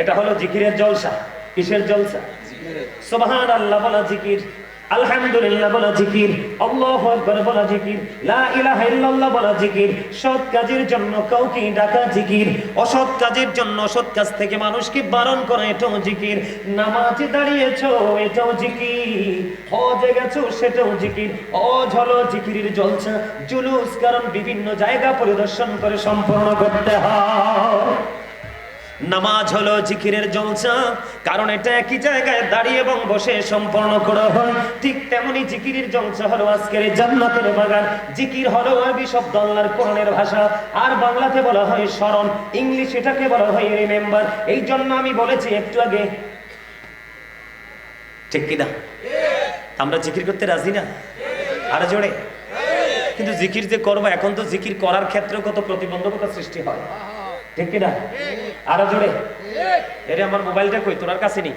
এটা হলো জিকিরের জলসা। কিসের জলসা? সুবহান আল্লাহ বলা জিকির, আলহামদুলিল্লাহ বলা জিকির, আল্লাহু আকবার বলা জিকির, লা ইলাহা ইল্লাল্লাহ বলা জিকির, সৎ কাজের জন্য কাউকে ডাকা জিকির, অসৎ কাজের জন্য অসৎ কাজ থেকে মানুষকে বারণ করা এটাও জিকির, নামাজে দাঁড়িয়েছো, এটাও জিকির, হজে গেছো, সেটাও জিকির, অজ হলো জিকিরের জলসা, জুলুস কারণ বিভিন্ন জায়গা পরিদর্শন করে সম্পূর্ণ করতে হয়। নামাজ হলো জিকিরের জলসা। কারণ এটা একই জায়গায় দাঁড়িয়ে এবং বসে সম্পন্ন করা হয়। ঠিক তেমনি জিকিরের জলসা হলো আজকের জান্নাতের বাগান। জিকির হলো আরবি শব্দ আল্লাহর কোরআনের ভাষা। আর বাংলাতে বলা হয় স্মরণ। ইংলিশ এটাকে বলা হয় রিমেম্বার। এই জন্য আমি বলেছি একটু আগে। ঠিক কিনা আমরা জিকির করতে রাজি না? আরে জোরে? কিন্তু জিকির যে করব, এখন তো জিকির করার ক্ষেত্রে কত প্রতিবন্ধকতা সৃষ্টি হয়। ঠিক কিনা আরও জোরে। এরে আমার মোবাইলটা কই? তোর কাছে নেই।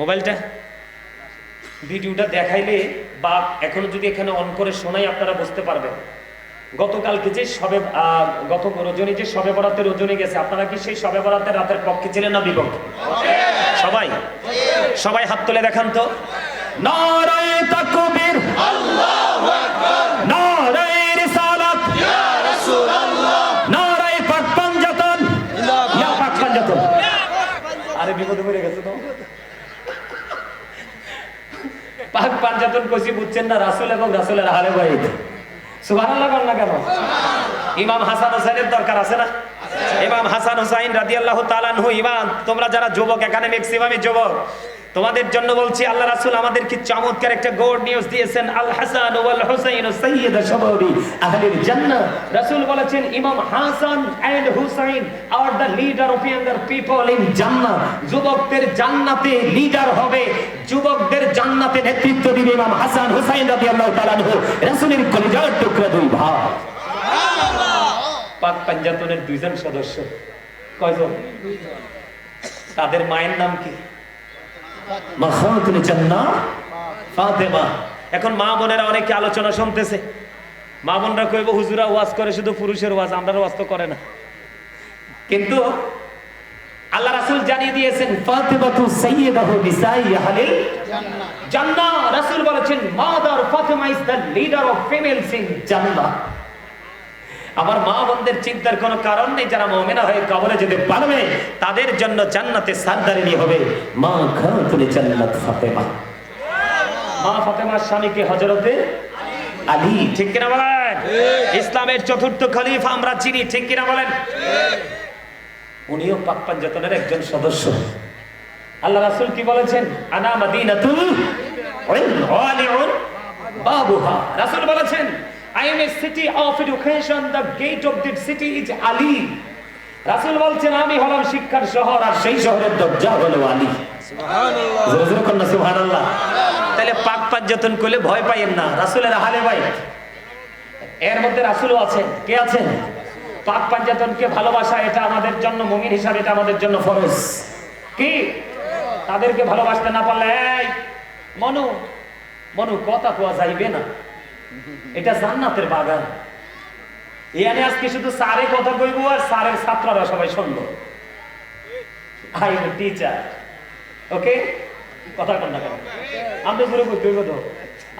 মোবাইলটা? ভিডিওটা দেখাইলে বা এখনও যদি এখানে অন করে শোনাই আপনারা বুঝতে পারবেন। গতকালকে যে সবে গত রজনী যে সবে বরাতের রজনী গেছে, আপনারা কি সেই সবে বরাতের রাতের পক্ষে ছিলেন না বিপক্ষে? সবাই? সবাই হাত তুলে দেখান তো। নারায়ে তাকবীর। নারায়ে বিপদে পড়ে গেছে তো। পাক পাঞ্জাতন কইছি, বুঝছেন না, রাসূল এবং রাসূলের আহলে সুবহানাল্লাহ বল না কেন? ইমাম হাসান হোসেনের দরকার আছে না? ইমাম হাসান হোসাইন রাদিয়াল্লাহু তাআলা আনহু, ইমাম, তোমরা যারা যুবক, এখানে ম্যাক্সিমামই যুবক। তোমাদের জন্য বলছি, আল্লাহ রাসূল আমাদের কি চমৎকার একটা গুড নিউজ দিয়েছেন। আল হাসান ওয়াল হুসাইন সাইয়্যিদ শাবাবি আহলিল জান্নাহ। রাসূল বলেছেন, Imam Hasan and Hussain are the leader of younger people in জান্নাহ যুবকদের জান্নাতে লিডার হবে। যুবকদের জান্নাতে নেতৃত্ব দিবে ইমাম হাসান হুসাইন রাদিয়াল্লাহু তাআলা আনহু। রাসূলের কলিজার টুকরা দুই ভাই পাক পাঞ্জাতনের দুইজন সদস্য। কয়জন? তাদের মায়ের নাম কি? এখন মা বোনেরা অনেকে আলোচনা শুনতেছে। মা বোনরা কইব, হুজুরা ওয়াজ করে শুধু পুরুষের ওয়াজ আমরা ওয়াজ তো করে না। কিন্তু আল্লাহ রাসূল জানিয়ে দিয়েছেন, ফাতেমাতু সাইয়্যিদাহু নিসাই আহলিল জান্নাহ, রাসূল বলেছেন, mother Fatima is the leader of females in জান্নাহ। আমার মা বোনদের চিন্তার কোনো কারণ নেই যারা মুমিনা হয়ে কবরে যেতে পারবে তাদের জন্য জান্নাতে সারদারিনী হবে। মা খাতুনে জান্নাত ফাতেমা। মা ফাতেমার স্বামীকে হযরতে আলী? ঠিক কিনা বলেন? ইসলামের চতুর্থ খলিফা আমরা চিনি ঠিক কিনা বলেন? উনিও পাক পাঞ্জাতনের একজন সদস্য। আল্লাহ রাসূল কি বলেছেন? আনা মাদিনাতুল বাবুহা। রাসূল বলেছেন I am a city of education the gate of this city is Ali রাসূল বলছেন আমি হলাম শিক্ষার শহর আর সেই শহরের দরজা হলো আলী। সুবহানাল্লাহ। তাহলে পাক পাঞ্জাতন করলে ভয় পাইয়েন না। রাসূলের আহলে বাইত এর মধ্যে রাসূলও আছেন। কে আছেন? পাক পাঞ্জাতনকে ভালোবাসা এটা আমাদের জন্য মুমিন হিসাবে এটা আমাদের জন্য ফরজ। কি? তাদেরকে ভালোবাসতে না পারলে মনু মনু কথা কোয়া যাইবে না। এটা জান্নাতের বাগান। এখানে আজকে শুধু স্যারে কথা কইব আর স্যারের ছাত্ররা সবাই শুনব আই এম টিচার ওকে কথা না পুরো তো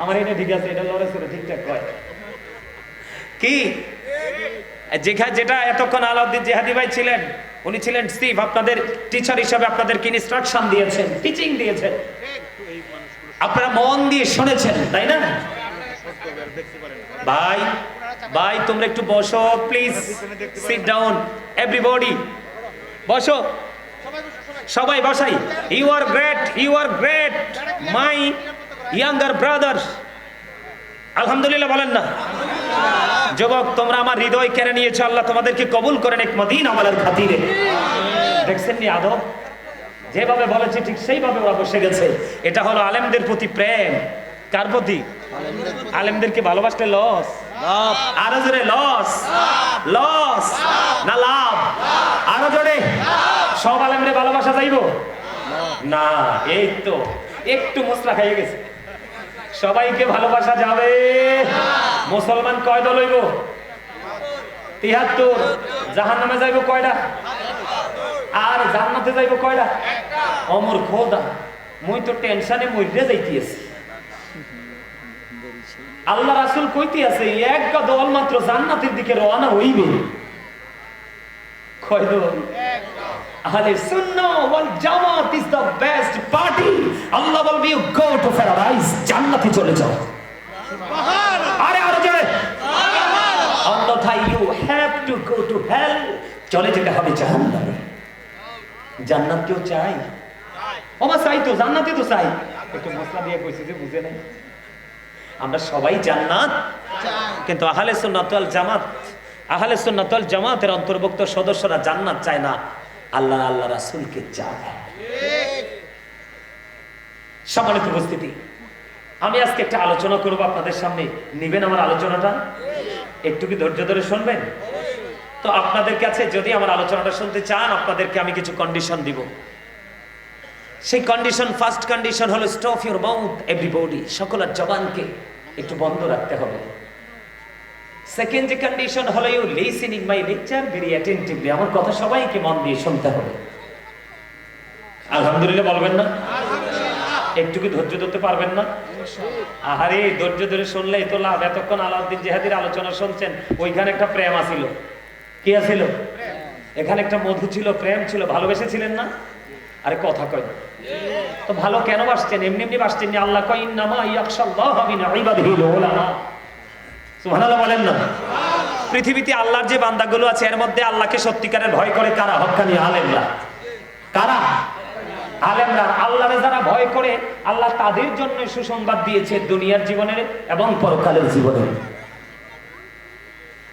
আমার এটা ঠিক আছে, এটা করে ঠিকঠাক কয়। কি? যেখানে যেটা এতক্ষণ আলাউদ্দিন জেহাদি ভাই ছিলেন, উনি ছিলেন স্টিভ আপনাদের টিচার হিসাবে আপনাদেরকে ইনস্ট্রাকশন দিয়েছেন টিচিং দিয়েছেন। আপনারা মন দিয়ে শুনেছেন, তাই না? ভাই ভাই, তোমরা একটু বসো প্লিজ সিট ডাউন এভরিবডি বসো। সবাই বসাই। You are great you are great my younger brothers আলহামদুলিল্লাহ বলেন না। যুবক, তোমরা আমার হৃদয় কেড়ে নিয়েছো, আল্লাহ তোমাদেরকে কবুল করেন এক মদিন আমলের খাতিরে। দেখছেন নি আদব? যেভাবে বলেছে, ঠিক সেইভাবে ওরা বসে গেছে। এটা হলো আলেমদের প্রতি প্রেম। কার প্রতি? আলেমদেরকে ভালোবাসলে লস আরও জোরে লস লস না লাভ? আরও জোরে? সব আলেমরে ভালোবাসা যাইবো? না, এই তো, একটু মশলা খাইয়ে গেছে। সবাইকে ভালোবাসা যাবে। মুসলমান কয় দল হইব? তিহাত্তর। জাহান নামে যাইব কয়টা? আর জান্নাতে যাইব কয়টা? অমর খোদা, মুই তো টেনশনে মইরে যাইতেছি। আল্লাহ রাসূল কইতে আছে এক দল মাত্র জান্নাতের দিকে রওনা হইবে। কয় দল? Ahle Sunnah Wal Jamaat is the best party আল্লাহ বলবে ইউ গো টু প্যারাডাইস জান্নাতে চলে যাও। আরে আরে জোরে। অন্যথায় you have to go to hell চলে যেতে হবে জাহান্নামে। জান্নাত কেউ চাই ওমা চাই তো জান্নাতে তো চাই। একটু মশলা দিয়ে কইছি যে বুঝে নাই। আমরা সবাই জান্নাত। কিন্তু আহলে সুন্নাত ওয়াল জামাত, আহলে সুন্নাত ওয়াল জামাতের অন্তর্ভুক্ত সদস্যরা জান্নাত চায় না। আল্লাহ আল্লাহ রাসূলকে চায়। সম্মানিত উপস্থিতি, আমি আজকে একটা আলোচনা করব আপনাদের সামনে। নিবেন আমার আলোচনাটা? একটু কি ধৈর্য ধরে শুনবেন? তো আপনাদের কাছে যদি আমার আলোচনাটা শুনতে চান, আপনাদেরকে আমি কিছু কন্ডিশন দিব। সেই কন্ডিশন ফার্স্ট কন্ডিশন হলো স্টপ ইউর মাউথ এভরিবডি সকলের জবানকে একটু বন্ধ রাখতে হবে। সেকেন্ড কন্ডিশন হলো you listening my lecture very attentively আমার কথা সবাইকে মন দিয়ে শুনতে হবে। আলহামদুলিল্লাহ বলবেন না? একটু কি ধৈর্য ধরতে পারবেন না? আহারে, ধৈর্য ধরে শুনলেই তো লাভ। এতক্ষণ আলাউদ্দিন জেহাদির আলোচনা শুনছেন, ওইখানে একটা প্রেম আছিল। কি আছিল? এখানে একটা মধু ছিল, প্রেম ছিল। ভালোবেসেছিলেন না? আরে কথা কয় না। তো ভালো কেন বাসছেন? এমনি এমনি বাসছেন আল্লাহ উলামা সুবহানাল্লাহ বলেন না। পৃথিবীতে আল্লাহর যে বান্দাগুলো আছে, এর মধ্যে আল্লাহকে সত্যিকারের ভয় করে কারা? হক্কানি আলেমরা। কারা? আলেমরা। আল্লাহরে যারা ভয় করে, আল্লাহ তাদের জন্য সুসংবাদ দিয়েছে দুনিয়ার জীবনের এবং পরকালের জীবনের।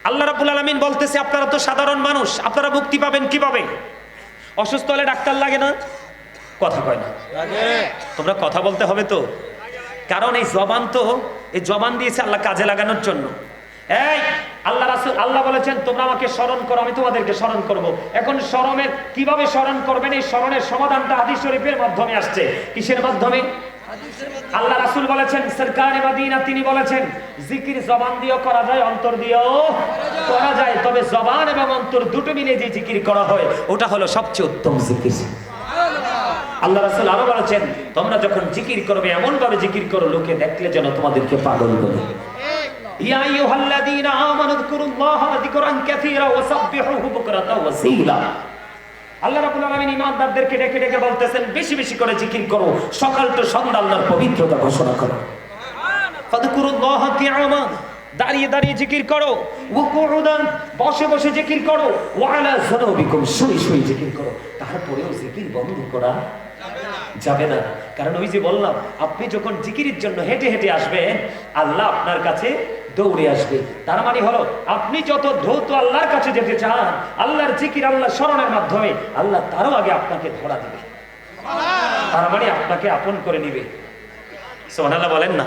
আল্লাহ রাব্বুল আলামিন বলতেছে, আপনারা তো সাধারণ মানুষ, আপনারা মুক্তি পাবেন কীভাবে? অসুস্থ হলে ডাক্তার লাগে না। কথা কয় না। তোমরা কথা বলতে হবে তো। কারণ এই জবান তো, এই জবান দিয়েছে আল্লাহ কাজে লাগানোর জন্য। এই, আল্লাহ রাসুল, আল্লাহ বলেছেন, তোমরা আমাকে স্মরণ করো, আমি তোমাদেরকে স্মরণ করব। এখন স্মরণের, কীভাবে স্মরণ করবেন? এই স্মরণের সমাধানটা হাদিস শরীফের মাধ্যমে আসছে। কিসের মাধ্যমে? আল্লাহ রাসুল বলেছেন, সরকারে মাদিনা, তিনি বলেছেন, জিকির জবান দিয়েও করা যায়, অন্তর দিয়েও করা যায়। তবে জবান এবং অন্তর দুটো মিলে যে জিকির করা হয়, ওটা হলো সবচেয়ে উত্তম জিকির। আল্লাহ রাসূল আরও বলেছেন, তোমরা যখন জিকির করবে এমন ভাবে জিকির করো, লোকে দেখলে যেন তোমাদেরকে পাগল করে বসে বসে জিকির করো শুয়ে শুয়ে জিকির করো। তারপরেও জিকির বন্ধ করা যাবে না। কারণ ওই যে বললাম, আপনি যখন জিকিরের জন্য হেঁটে হেঁটে আসবেন, আল্লাহ আপনার কাছে দৌড়ে আসবে। তার মানে হলো, আপনি যত দ্রুত আল্লাহর কাছে যেতে চান, আল্লাহর জিকির আল্লাহ স্মরণের মাধ্যমে আল্লাহ তারও আগে আপনাকে ধরা দিবে। তার মানে আপনাকে আপন করে নিবে। সোহানাল্লাহ বলেন না।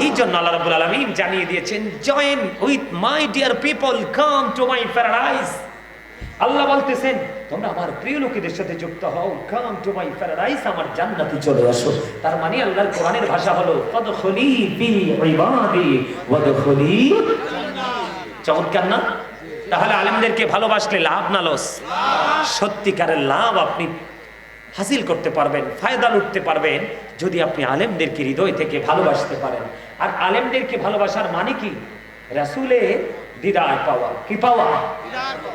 এই জন্য আল্লাহ রাব্বুল আলামিন জানিয়ে দিয়েছেন join with my dear people come to my paradise আল্লাহ বলতেছেন, তোমরা আমার প্রিয় লোকেদের সাথে যুক্ত হও। কাম টু মাই প্যারাডাইস আমার জান্নাতে চলে আসো। তার মানে আল্লাহর কোরআনের ভাষা হলো, ফাদখুলি ফি ইবাদি, ওয়াদখুলি চমৎকার না? তাহলে আলেমদেরকে ভালোবাসলে লাভ না লস? সত্যিকারের লাভ আপনি হাসিল করতে পারবেন, ফায়দা লুটতে পারবেন, যদি আপনি আলেমদেরকে হৃদয় থেকে ভালোবাসতে পারেন। আর আলেমদেরকে ভালোবাসার মানে কি? রাসুলে দিদার পাওয়া। কি পাওয়া?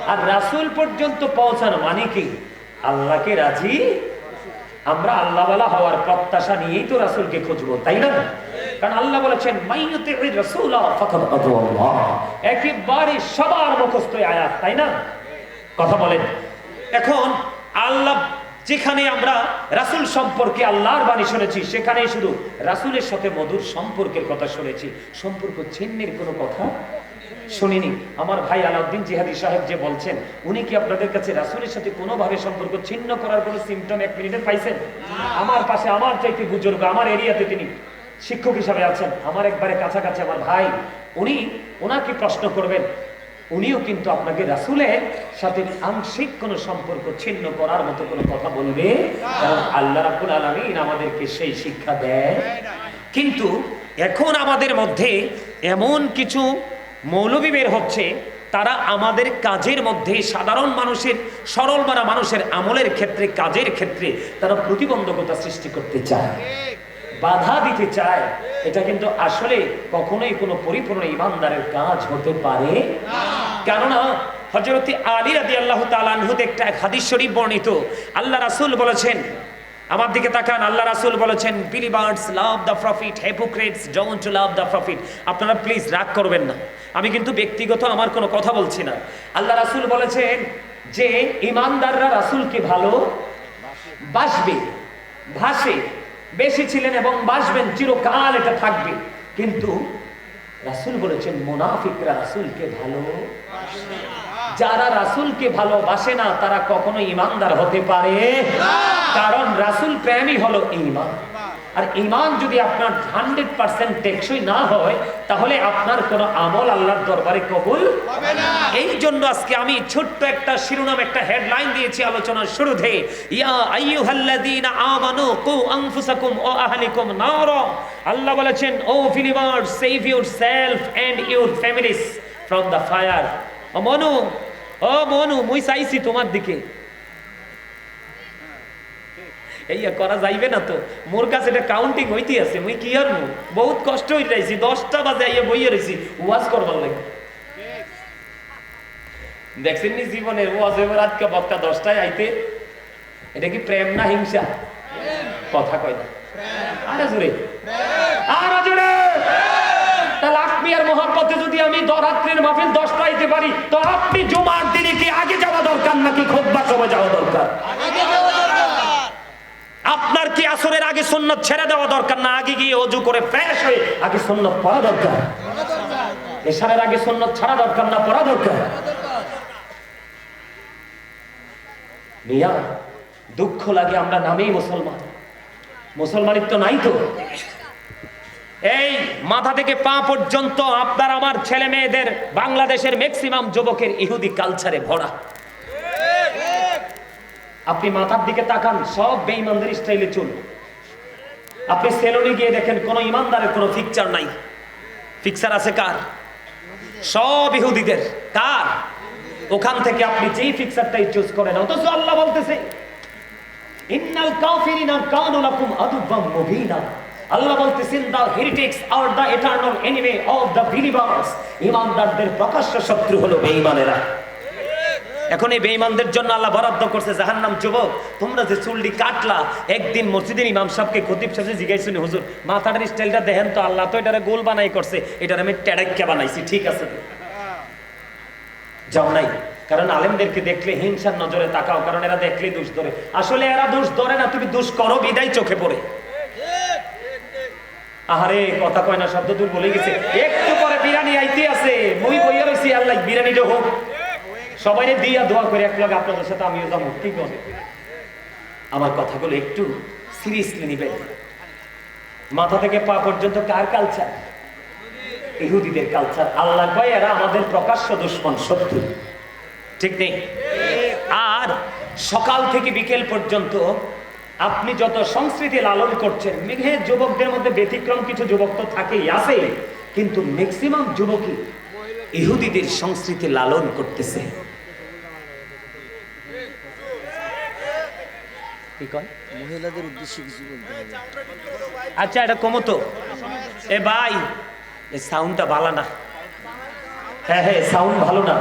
আর রাসুল পর্যন্ত পৌঁছানো মানে কি? আল্লাহকে রাজি? আমরা আল্লাহওয়ালা হওয়ার প্রত্যাশা নিয়েই তো রাসুলকে খুঁজবো, তাই না? কারণ আল্লাহ বলেছেন আল্লাহ। একেবারে সবার মুখস্থ আয়াত, তাই না? কথা বলেন। এখন আল্লাহ, যেখানে আমরা রাসূল সম্পর্কে আল্লাহর বাণী শুনেছি সেখানে শুধু রাসূলের সাথে মধুর সম্পর্কের কথা শুনেছি। সম্পর্ক ছিন্নের কোনো কথা শুনিনি। আমার ভাই আলাউদ্দিন জিহাদি সাহেব যে বলছেন, উনি কি আপনাদের কাছে রাসূলের সাথে কোনোভাবে সম্পর্ক ছিন্ন করার কোনো সিমটম এক মিনিটের পাইছেন? আমার পাশে আমার চাইতে বুজুর্গ, আমার এরিয়াতে তিনি শিক্ষক হিসাবে আছেন, আমার একবারে কাছাকাছি আমার ভাই। উনি ওনাকে প্রশ্ন করবেন, উনিও কিন্তু আপনাকে রাসূলের সাথে আংশিক কোনো সম্পর্ক ছিন্ন করার মতো কোনো কথা বলবে? কারণ আল্লাহ রাব্বুল আলামিন আমাদেরকে সেই শিক্ষা দেয়। কিন্তু এখন আমাদের মধ্যে এমন কিছু মৌলবী বের হচ্ছে, তারা আমাদের কাজের মধ্যে সাধারণ মানুষের, সরল মারা মানুষের আমলের ক্ষেত্রে, কাজের ক্ষেত্রে তারা প্রতিবন্ধকতা সৃষ্টি করতে চায়। বাধা দিতে চায়। এটা কিন্তু আসলে কখনোই কোনো পরিপূর্ণ ইমানদারের কাজ হতে পারে কেননা হজরত আলী রাদি আল্লাহ তালানহুতে একটা এক হাদিস শরীফ বর্ণিত। আল্লাহ রাসুল বলেছেন, আমার দিকে তাকান, আল্লাহ রাসুল বলেছেন believers love the prophet hypocrites don't love the prophet আপনারা প্লিজ রাগ করবেন না। আমি কিন্তু ব্যক্তিগত আমার কোনো কথা বলছি না। আল্লাহ রাসুল বলেছেন যে ইমানদাররা রাসুলকে ভালো বাসবে, ভাসে, বেশি ছিলেন এবং বাসবেন, চিরকাল এটা থাকবে। কিন্তু রাসূল বলেছেন, মুনাফিকরা রাসূলকে ভালো যারা রাসূলকে ভালোবাসে না, তারা কখনো ইমানদার হতে পারে কারণ রাসূল প্রেমই হলো ঈমান আর ইমান যদি আপনার হান্ড্রেড পার্সেন্ট টেকসই না হয়, তাহলে আপনার কোনো আমল আল্লাহর দরবারে কবুল এই জন্য আজকে আমি ছোট্ট একটা শিরোনাম, একটা হেডলাইন দিয়েছি আলোচনার শুরুতে। ইয়া আইয়ুহাল্লাযীনা আমানু কু আনফুসাকুম ওয়া আহলিকুম নারা। আল্লাহ বলেছেন, O believer save yourself and your families from the fire ও মনু ও মনু, মুই চাইছি তোমার দিকে। এই করা যাইবে না তো। মোর কাছে এটা কাউন্টিং হইতে আছে, মুই কি আর বহুত কষ্ট হইতে রাইছি দশটা বাজে আইয়া বইয়ে রইছি, ওয়াজ করবার লাগে। দেখছেন নি জীবনের ওয়াজ, এবার আজকে বক্তা দশটায় আইতে? এটা কি প্রেম না হিংসা? কথা কয় না। আরে জোরে। আরে জোরে। তাহলে আপনি আর মহাপথে যদি আমি রাত্রের মাহফিল দশটা আইতে পারি, তো আপনি জুমার দিনে কি আগে যাওয়া দরকার নাকি খোদ্বার সময় যাওয়া দরকার? আপনার কি আসরের আগে সুন্নত ছেড়ে দেওয়া দরকার? না, আগে গিয়ে অজু করে ফ্রেশ হয়ে আগে সুন্নত পড়া দরকার। এশারের আগে সুন্নত ছাড়া দরকার না, পড়া দরকার। মিয়া, দুঃখ লাগে আমরা নামেই মুসলমান। মুসলমানিত্ব নাই তো। এই মাথা থেকে পা পর্যন্ত আপনার, আমার ছেলে মেয়েদের, বাংলাদেশের ম্যাক্সিমাম যুবকের ইহুদি কালচারে ভরা। আপনি মাথার দিকে তাকান, সব বেঈমানদের স্টাইলে চুল আপনি সেলুনে গিয়ে দেখেন, কোন ইমানদারের কোনো ফিকচার নাই। ফিকচার আছে কার? সব ইহুদিদের। কার? ওখান থেকে আপনি যেই ফিক্সারটাই চুজ করেন, অথচ আল্লাহ বলতেছে, ইন্নাল কাফিরিনা কানু লাকুম আদুব্বাম মুবিনা। আল্লাহ বলতেছেন the heretics are the eternal enemy of the believers ইমানদারদের প্রকাশ্য শত্রু হলো বেঈমানেরা। এখন এই বেঈমানদের জন্য আল্লাহ বরাদ্দ করছে, জাহান্নাম যুবক, তোমরা যে চুলটি কাটলা, একদিন মসজিদের ইমাম সাহেবকে খতিব সাহেব জিজ্ঞাসা হুজুর মাথাটার স্টাইলটা দেখেন তো, আল্লাহ তো এটারে গোল বানাই করছে, এটার আমি টেড়াক্কা বানাইছি, ঠিক আছে যাও নাই, কারণ আলেমদেরকে দেখলে হিংসার নজরে তাকাও, কারণ এরা দেখলেই দোষ ধরে। আসলে এরা দোষ ধরে না, তুমি দোষ করো, বিদায় চোখে পড়ে। আহারে, কথা কয় না, শব্দ দূর বলে গেছে। একটু পরে বিরিয়ানি আইতে আছে মুই বইয়া রইছি আল্লাহ বিরিয়ানিটা হোক সবাই দিয়া দোয়া করে, এক লগে আপনাদের সাথে আমিও যাব। কি আমার কথাগুলো একটু সিরিয়াসলি নিবেন। মাথা থেকে পা পর্যন্ত কার কালচার ইহুদিদের কালচার আল্লাহ কয়, এরা আমাদের প্রকাশ্য দুশ্মন শত্রু ঠিক নেই? আর সকাল থেকে বিকেল পর্যন্ত আপনি যত সংস্কৃতি লালন করছেন, মেঘে যুবকদের মধ্যে ব্যতিক্রম কিছু যুবক তো থাকেই, আছে। কিন্তু ম্যাক্সিমাম যুবকই ইহুদিদের সংস্কৃতি লালন করতেছে। কি কয়? মহিলাদের উদ্দেশ্যে কিছু বলতে আচ্ছা এটা কমো তো এ ভাই এ সাউন্ডটা ভালো না। হ্যাঁ হ্যাঁ সাউন্ড ভালো না।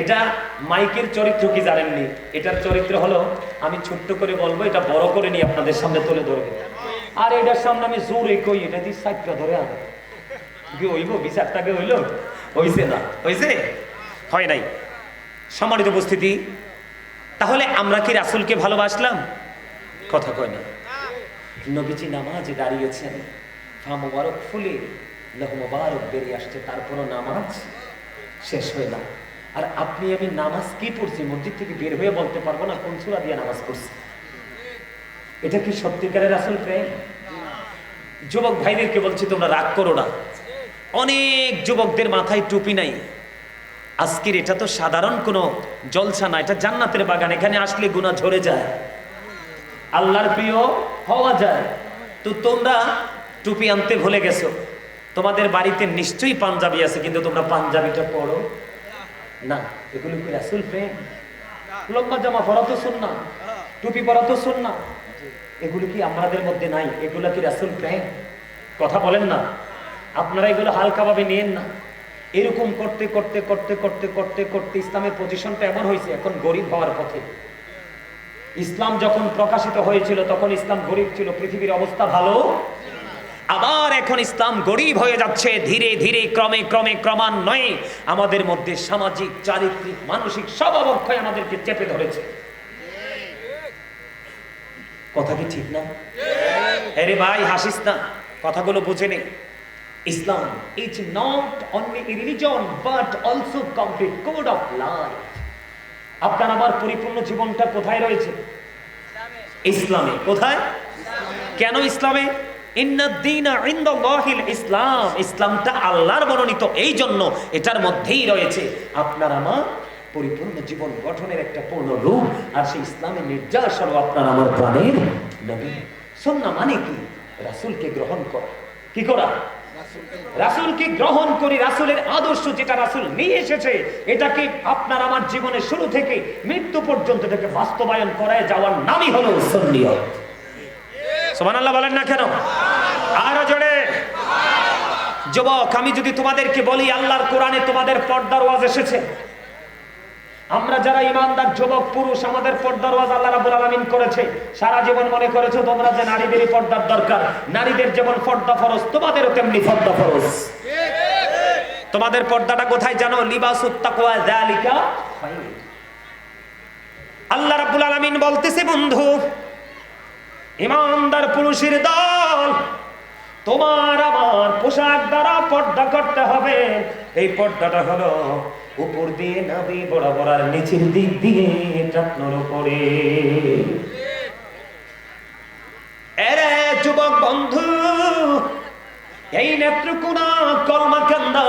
এটা মাইকের চরিত্র কি জানেননি এটার চরিত্র হলো আমি ছোট্ট করে বলব এটা বড় করে নিয়ে আপনাদের সামনে তুলে ধরবে। আর এটার সামনে আমি জোরে কই এটা দিয়ে সাইডটা ধরে আনো। কি হইব? বিচারটাকে হইল? হইছে না? হইছে? হয় নাই। সম্মানিত উপস্থিতি তাহলে আমরা কি রাসুলকে ভালোবাসলাম? কথা কয় না। নবীজি নামাজে দাঁড়িয়েছেন। ফা মোবারক ফুলে, লহ মোবারক বেরিয়ে আসছে, তারপরও নামাজ শেষ হয় না। আর আপনি, আমি নামাজ কি পড়ছি, মসজিদ থেকে বের হয়ে বলতে পারব না, কোন সুরা দিয়ে নামাজ পড়ছি? এটা কি সত্যিকারের আসল প্রেম? যুবক ভাইদেরকে বলছি, তোমরা রাগ করো না। অনেক যুবকদের মাথায় টুপি নাই। আজকের এটা তো সাধারণ কোনো জলসা না, এটা জান্নাতের বাগান, এখানে আসলে গুণা ঝরে যায়। আল্লাহর প্রিয় হওয়া যায়। তো তোমরা টুপি আনতে ভুলে গেছো। তোমাদের বাড়িতে নিশ্চয়ই পাঞ্জাবি আছে, কিন্তু তোমরা পাঞ্জাবিটা পড়ো। না, এগুলো কি রাসুল প্রেম? লম্বা জামা পরা তো শুননা টুপি পরা তো শুননা এগুলো কি আমাদের মধ্যে নাই? এগুলো কি রাসুল প্রেম? কথা বলেন না। আপনারা এগুলো হালকাভাবে নিয়েন না। এরকম করতে করতে করতে করতে করতে করতে ইসলামের পজিশনটা এমন হয়েছে, এখন গরিব হওয়ার পথে। ইসলাম যখন প্রকাশিত হয়েছিল, তখন ইসলাম গরিব ছিল, পৃথিবীর অবস্থা ভালো? আবার এখন ইসলাম গরিব হয়ে যাচ্ছে, ধীরে ধীরে, ক্রমে ক্রমে ক্রমান্বয়ে আমাদের মধ্যে সামাজিক, চারিত্রিক, মানসিক সব অবক্ষয় আমাদেরকে চেপে ধরেছে। কথা কি ঠিক না? আরে ভাই, হাসিস না। কথাগুলো বুঝে নে। Islam is not only religion but also complete code of life আপনার আমার পরিপূর্ণ জীবনটা কোথায় রয়েছে? ইসলামে। কোথায়? কেন ইসলামে? ইসলাম। ইসলামটা আল্লাহর মনোনীত এই জন্য এটার মধ্যেই রয়েছে। আপনার আমার পরিপূর্ণ জীবন গঠনের একটা পূর্ণ রূপ, আর সেই ইসলামের নির্যাস হলো আপনার আমার প্রাণের নবী। সন্না মানে কি? রাসূলকে গ্রহণ করা। কি করা? রাসূলকে গ্রহণ করি, রাসূলের আদর্শ যেটা রাসূল নিয়ে এসেছে, এটাকে আপনার আমার জীবনের শুরু থেকে মৃত্যু পর্যন্ত এটাকে বাস্তবায়ন করায় যাওয়ার নামই হলো সুন্নিয়ত। আল্লাহ বলেন না কেন? আরও জোরে। যুবক, আমি যদি তোমাদেরকে বলি, আল্লাহর কোরআনে তোমাদের পর্দার ওয়াজ এসেছে। আমরা যারা ইমানদার যুবক, পুরুষ, আমাদের পর্দার ওয়াজ আল্লাহ রাব্বুল আলামিন করেছে, সারা জীবন মনে করেছ তোমরা যে নারীদেরই পর্দার দরকার। নারীদের যেমন পর্দা ফরজ, তোমাদেরও তেমনি পর্দা ফরজ। তোমাদের পর্দাটা কোথায় জানো? লিবাসুত তাকওয়া যালিকা খায়র। আল্লাহ রাব্বুল আলামিন বলতেছে, বন্ধু, ইমানদার পুরুষের দল তোমার আমার পোশাক দ্বারা পর্দা করতে হবে। এই পর্দাটা হলো উপর দিয়ে নাবি বরাবর আর নিচের দিক দিয়ে যত্নর উপরে। এরে যুবক বন্ধু এই নেত্রকোনা কলমা কান্দা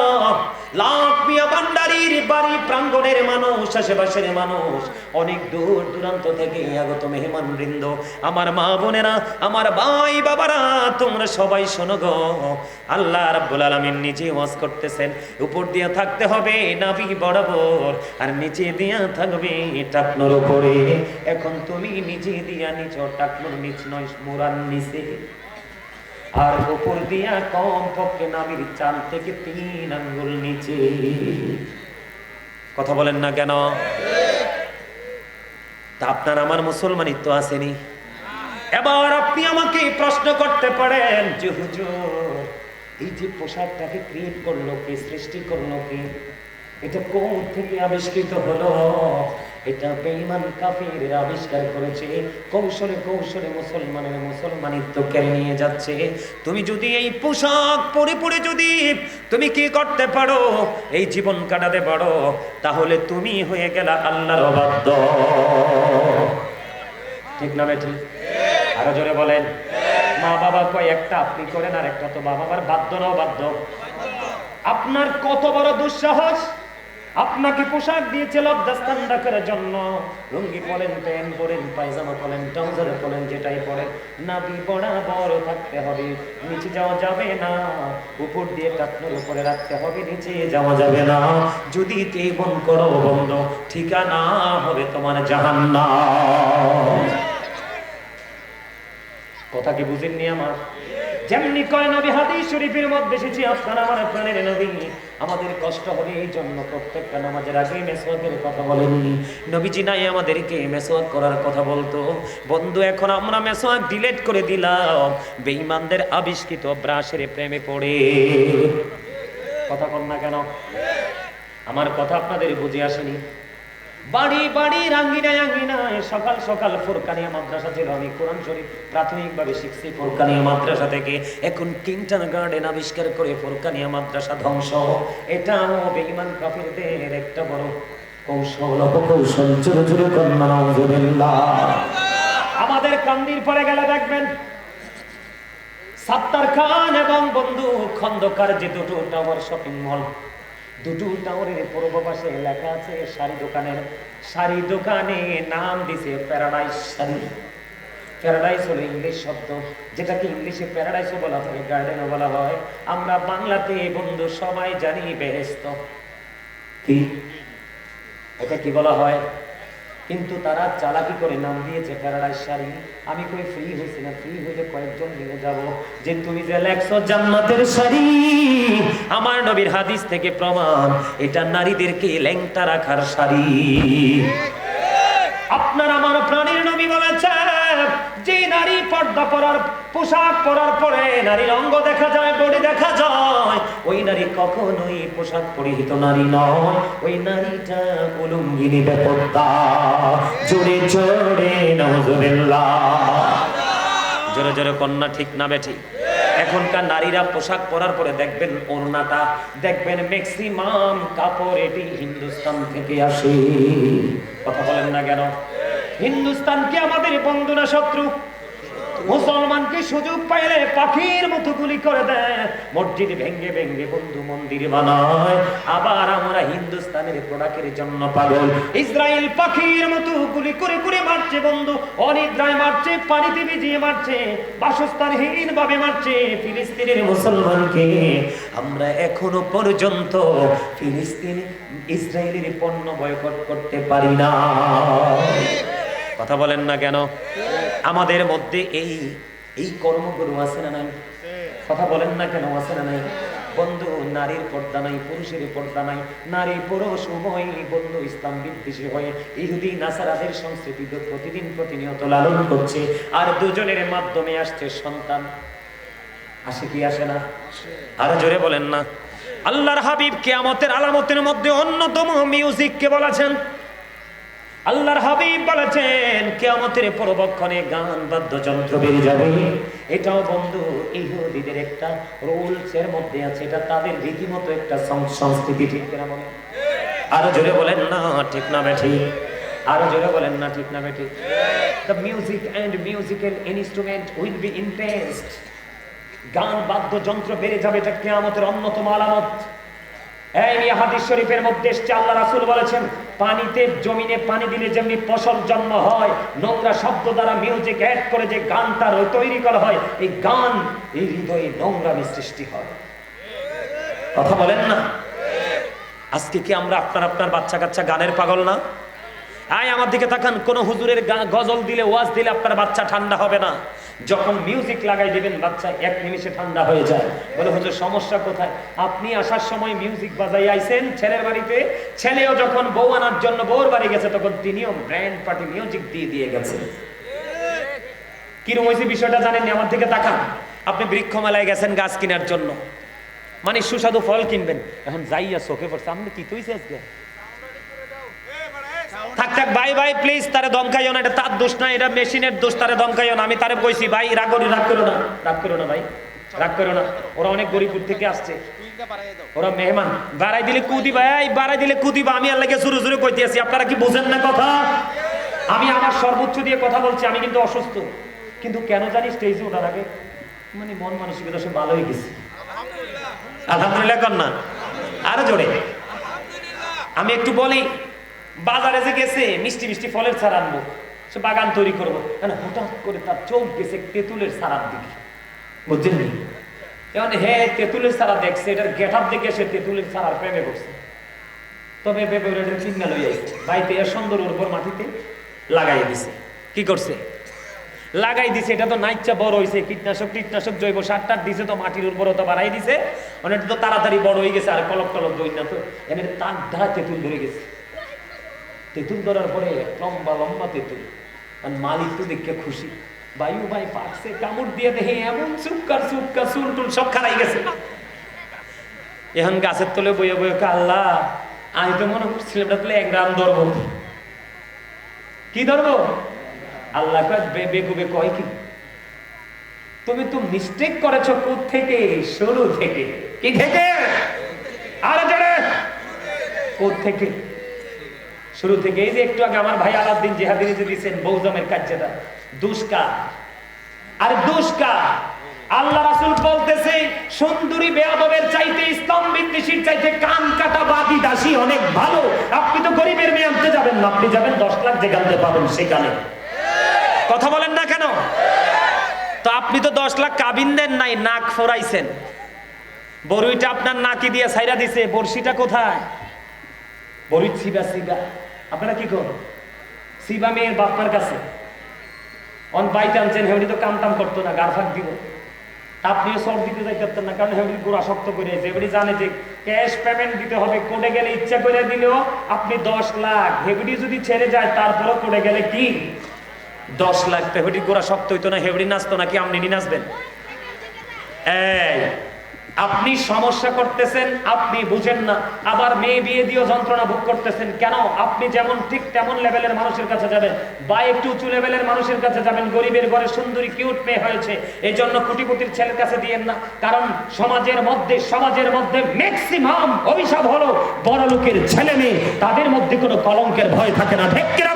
লাখ ভান্ডারির বাড়ি প্রাঙ্গণের মানুষ, আশেপাশের মানুষ, অনেক দূর দূরান্ত থেকে আগত মেহমান বৃন্দ। আমার মা বোনেরা, আমার ভাই বাবারা, তোমরা সবাই শোনো গো। আল্লাহ রাব্বুল আলামিন নিজে ওয়াজ করতেছেন, উপর দিয়ে থাকতে হবে নাভি বরাবর, আর নিচে দিয়া থাকবে টাকনোর উপরে। এখন তুমি নিচে দিয়া নিচ, টাকনোর নিচ নয় মুরান নিচে। আর উপর দিয়া কম পক্ষে নাবির চাল থেকে তিন আঙ্গুল নিচে। কথা বলেন না কেন? তা আপনার আমার মুসলমানিত্ব আসেনি। এবার আপনি আমাকে প্রশ্ন করতে পারেন, যে হুজুর, এই যে পোশাকটাকে ক্রিয়েট করল কে, সৃষ্টি করল কে, এটা কোন থেকে আবিষ্কৃত হলো? এটা বেঈমান কাফির আবিষ্কার করেছে, কৌশলে কৌশলে মুসলমানের মুসলমানিত্ব কেড়ে নিয়ে যাচ্ছে। তুমি যদি এই পোশাক পরে পরে যদি তুমি কি করতে পারো, এই জীবন কাটাতে পারো, তাহলে তুমি হয়ে গেলা আল্লাহর অবাধ্য। ঠিক না বেঠিক আরও জোরে বলেন। মা বাবা কয়, একটা আপনি করেন আর একটা তো বাবা মার বাধ্য নাও বাধ্য। আপনার কত বড় দুঃসাহস? আপনাকে পোশাক দিয়েছে লজ্জাস্থান রাখার জন্য। লুঙ্গি পরেন, প্যান্ট পরেন, পায়জামা পরেন, ট্রাউজারে পরেন, যেটাই পরেন, নাবি বরাবর থাকতে হবে। নিচে যাওয়া যাবে না, উপর দিয়ে টাকনোর উপরে রাখতে হবে, নিচে যাওয়া যাবে না। যদি তে বন করো বন্ধ, ঠিকানা হবে তোমার জাহান্নাম। কথা কি বুঝেননি আমার? যেমনি কয় নবী হাদিস শরীফের মধ্যে এসেছি, আপনার আমার প্রাণের নবী। আমাদের কষ্ট হবে এই জন্য প্রত্যেকটা নামাজের আগে মেসওয়াকের কথা বলেননি। নবীজি নাই আমাদেরকে মেসওয়াক করার কথা বলতো। বন্ধু, এখন আমরা মেসওয়াক ডিলেট করে দিলাম। বেঈমানদের আবিষ্কৃত ব্রাশের প্রেমে পড়ে। কথা কন না কেন? আমার কথা আপনাদের বুঝে আসেনি। বাড়ি বাড়ি, রাঙ্গিনায়, আঙ্গিনায়, সকাল সকাল ফোরকানিয়া মাদ্রাসা ছিল। আমি কোরআন শরীফ প্রাথমিকভাবে শিখছি ফোরকানিয়া মাদ্রাসা থেকে। এখন কিংটন গার্ডেন আবিষ্কার করে ফোরকানিয়া মাদ্রাসা ধ্বংস। এটাও বেঈমান কাফিরদের একটা বড় কৌশল, অপকৌশল। জোরে কন্যা আমাদের কান্দির পরে গেলে দেখবেন সাত্তার খান এবং বন্ধু খন্দকার যে দুটো টাওয়ার শপিং মল দুটো টাওয়ারের পূর্ব লেখা আছে শাড়ি দোকানের শাড়ি দোকানে নাম দিছে প্যারাডাইস শাড়ি। প্যারাডাইস হলো ইংলিশ শব্দ, যেটাকে ইংলিশে প্যারাডাইসও বলা হয়, গার্ডেনও বলা হয়। আমরা বাংলাতে, বন্ধু, সবাই জানি বেহেস্ত কি? এটা কি বলা হয়? কিন্তু তারা চালাকি করে নাম দিয়েছে প্যারাডাইস শাড়ি আমি কই ফ্রি হয়েছি না? ফ্রি হইলে কয়েকজন নিয়ে যাব। যে তুমি যে লেখছো জান্নাতের শাড়ি আমার নবীর হাদিস থেকে প্রমাণ, এটা নারীদেরকে ল্যাংটা রাখার শাড়ি আপনার আমার প্রাণীর নবী বলেছেন, যে নারী পর্দা পরার, পোশাক পরার পরে নারীর অঙ্গ দেখা যায়, বডি দেখা যায়, ওই নারী কখনোই পোশাক পরিহিত নারী নয়। ওই নারীটা উলুঙ্গিনী বেপত্তা জোরে জোরে নজরেল্লাহ জোরে জোরে, কন্যা, ঠিক না বেঠিক এখনকার নারীরা পোশাক পরার পরে দেখবেন ওড়নাটা, দেখবেন ম্যাক্সিমাম কাপড় এটি হিন্দুস্তান থেকে আসে। কথা বলেন না কেন? হিন্দুস্তান কি আমাদের বন্ধু না শত্রু? মুসলমানকে সুযোগ পাইলে পাখির মতো গুলি করে দেয়? মসজিদ ভেঙ্গে ভেঙ্গে বন্ধু মন্দির বানায়। আবার আমরা হিন্দুস্তানের প্রোডাক্টের জন্য পাগল। ইসরায়েল পাখির মতো গুলি করে করে মারছে বন্ধু। অনিদ্রায় মারছে, পানিতে ভিজিয়ে মারছে, বাসস্থানহীন ভাবে মারছে ফিলিস্তিনের মুসলমানকে। আমরা এখনও পর্যন্ত ফিলিস্তিন ইসরায়েলের পণ্য বয়কট করতে পারি না। কথা বলেন না কেন? আমাদের মধ্যে এই এই কর্মগুলো আছে না নাই? কথা বলেন না কেন আছে না নাই? বন্ধু, নারীর পর্দা নাই, পুরুষের পর্দা নাই, নারী, পুরুষ উভয় বন্ধু, ইসলাম বিদ্বেষী হয়ে ইহুদি, নাসারাদের সংস্কৃতি প্রতিদিন প্রতিনিয়ত লালন করছে, আর দুজনের মাধ্যমে আসছে সন্তান। আসে কি আসে না? আরও জোরে বলেন না। আল্লাহর হাবিব কেয়ামতের আলামতের মধ্যে অন্যতম মিউজিককে বলেছেন? আল্লাহর হাবিব বলেছেন, কেয়ামতের পরবক্ষণে গান, বাদ্যযন্ত্র বেরিয়ে যাবে। এটাও বন্ধু, ইহুদিদের একটা রুলস এর মধ্যে আছে, এটা তাদের রীতিমতো একটা সংস্কৃতি, ঠিক কিনা বলে? আরও জোরে বলেন না, ঠিক না বেঠি আরও জোরে বলেন না, ঠিক না বেঠি the music and musical instrument will be intensed গান, বাদ্যযন্ত্র বেড়ে যাবে, এটা কেয়ামতের অন্যতম আলামত। এই নিয়ে শরীফের মধ্যে এসছে, আল্লাহ রাসূল বলেছেন, পানিতে, জমিনে পানি দিলে যেমনি ফসল জন্ম হয়, নোংরা শব্দ দ্বারা মিউজিক অ্যাড করে যে গানটা র- তৈরি করা হয়, এই গান এই হৃদয়ে নোংরামি সৃষ্টি হয়। কথা বলেন না? আজকে কি আমরা আপনার আপনার বাচ্চা কাচ্চা গানের পাগল না? আয় আমার দিকে তাকান, কোন হুজুরের গজল দিলে, ওয়াজ দিলে আপনার বাচ্চা ঠান্ডা হবে না। যখন মিউজিক লাগাই দিবেন, বাচ্চা, এক নিমিষে ঠান্ডা হয়ে যায়। বলে, হুজুর, সমস্যা কোথায়? আপনি আসার সময় মিউজিক বাজাই আইছেন, ছেলের বাড়িতে। ছেলেও যখন বউ আনার জন্য বউর বাড়ি গেছে, তখন তিনিও ব্র্যান্ড পার্টি মিউজিক দিয়ে দিয়ে গেছে। কিরম হয়েছে বিষয়টা জানেন আমার দিকে তাকান। আপনি বৃক্ষ মেলায় গেছেন গাছ কেনার জন্য। মানে সুস্বাদু ফল কিনবেন। এখন যাইয়া চোখে পড়ছে আপনি কি তুইছে আজকে? থাক থাক ভাই ভাই প্লিজ তারে দমকাইও না, এটা তার দোষ না, এটা মেশিনের দোষ, তারে দমকাইও না। আমি তারে কইছি ভাই, রাগ করি, রাগ করো না, রাগ করো না, ভাই, রাগ করো না। ওরা অনেক গরিবপুর থেকে আসছে। ওরা মেহমান। বাড়াই দিলে কুদি ভাই বাড়াই দিলে কুদি আমি আল্লাহকে শুরু শুরু কইতে আছি। আপনারা কি বোঝেন না কথা? আমি আমার সর্বোচ্চ দিয়ে কথা বলছি, আমি কিন্তু অসুস্থ। কিন্তু কেন জানি স্টেজে ওঠার আগে মানে মন মানসিকতা সব ভালো হয়ে গেছে। আলহামদুলিল্লাহ। কন্যা আরও জোরে। আমি একটু বলি বাজারে যে গেছে, মিষ্টি মিষ্টি ফলের ছাড় আনব। সে বাগান তৈরি করব। মানে হঠাৎ করে তার চোখ গেছে তেঁতুলের ছাড়ার দিকে বুঝছেন নি? যেমন হে তেঁতুলের ছাড়া দেখছে, এটার গেট আপ দেখে সে তেঁতুলের ছাড়ার প্রেমে করছে তবে বেবের চিন্তা লই বাড়িতে এর সুন্দর উর্বর মাটিতে লাগাই দিছে। কি করছে? লাগাই দিছে, এটা তো নাইচা বড় হইছে। কীটনাশক কীটনাশক জৈব সার টার দিছে তো মাটির উর্বরতা বাড়াই দিছে। অনেকটা তো তাড়াতাড়ি বড় হয়ে গেছে, আর কলক টলক দই না তো। এনে তাক ধারা তেঁতুল ধরে গেছে। তেঁতুল ধরার পরে লম্বা লম্বা তেঁতুল। আর মালিক তো দেখে খুশি। বায়ু ভাই পাকছে কামড় দিয়ে দেখে, এমন চুপকার চুপকার চুল টুল সব খারাই গেছে। এখন গাছের তলে বইয়ে বইয়ে আল্লাহ, আমি তো মনে করছিলাম তুলে এক গ্রাম ধরবো। কি ধরবো? আল্লাহ বেকুবে কয় কি? তুমি তো মিস্টেক করেছ কোথ থেকে শুরু থেকে। কি থেকে? আরে কোথ থেকে শুরু থেকে এই যে একটু আগে আমার ভাই আলাউদ্দিন জিহাদিনী যে দিচ্ছেন বৌজমের কার্যটা, দুষ্কার। আর দুষ্কার। আল্লাহ রাসুল বলতেছে, সুন্দরী বেয়াদবের চাইতে বিদ্বেষীর চাইতে কান কাটা বাদি দাসী অনেক ভালো। আপনি তো গরিবের মেয়ে আনতে যাবেন না, আপনি যাবেন দশ লাখ যে যেখানে পাবেন সেখানে। কথা বলেন না কেন? তো আপনি তো দশ লাখ কাবিন দেন নাই, নাক ফোরাইছেন। বরুইটা আপনার নাকি দিয়ে সাইরা দিছে, বড়শিটা কোথায়? বড়ি ছিবা ছিবা। আপনারা কি করেন সিবা মেয়ের বাপমার কাছে। অন বাইতে আনছেন হেউনি তো কাম টাম করতো না, গার ফাঁক দিব। আপনিও সব দিতে যাইতেন না, কারণ হেউনি গোড়া শক্ত করে এবারে জানে যে ক্যাশ পেমেন্ট দিতে হবে কোডে গেলে ইচ্ছা করে দিলেও আপনি দশ লাখ। হেবড়ি যদি ছেড়ে যায়, তারপরও কোডে গেলে কি? দশ লাখ হেবড়ি গোড়া শক্ত হইতো না হেবড়ি নাচতো নাকি আপনি নাচবেন? এই আপনি সমস্যা করতেছেন, আপনি বুঝেন না। আবার মেয়ে বিয়ে দিয়েও যন্ত্রণা ভোগ করতেছেন। কেন? আপনি যেমন ঠিক তেমন লেভেলের মানুষের কাছে যাবেন। বা একটু উঁচু লেভেলের মানুষের কাছে যাবেন। গরিবের ঘরে সুন্দরী কিউট মেয়ে হয়েছে। এই জন্য কোটিপতির ছেলের কাছে দিয়েন না। কারণ সমাজের মধ্যে সমাজের মধ্যে ম্যাক্সিমাম অভিশাপ হলো বড় লোকের ছেলে মেয়ে। তাদের মধ্যে কোনো কলঙ্কের ভয় থাকে না। বলা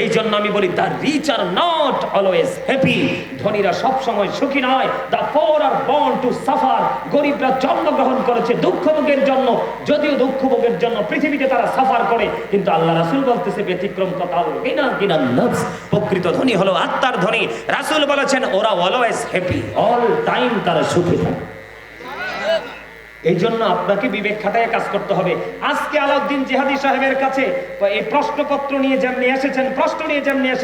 এই জন্য আমি বলি the rich are not always happy ধনীরা সব সময় সুখী নয়। The poor are born to suffer গরিবরা জন্মগ্রহণ করেছে দুঃখ ভোগের জন্য। যদিও দুঃখ ভোগের জন্য পৃথিবীতে তারা সাফার করে, কিন্তু আল্লাহ রাসূল বলতেছে, ব্যতিক্রম কথা গিনা গিনা নফস প্রকৃত ধনী হলো আত্মার ধনী। রাসূল বলেছেন, ওরা অলওয়েজ হ্যাপি অল টাইম তারা সুখী থাকে। এই জন্য আপনাকে বিবেক খাটায় কাজ করতে হবে। আজকে আলাউদ্দিন জেহাদি সাহেবের কাছে এই প্রশ্নপত্র নিয়ে যেমনি এসেছেন, প্রশ্ন নিয়ে যেমনি এসেছেন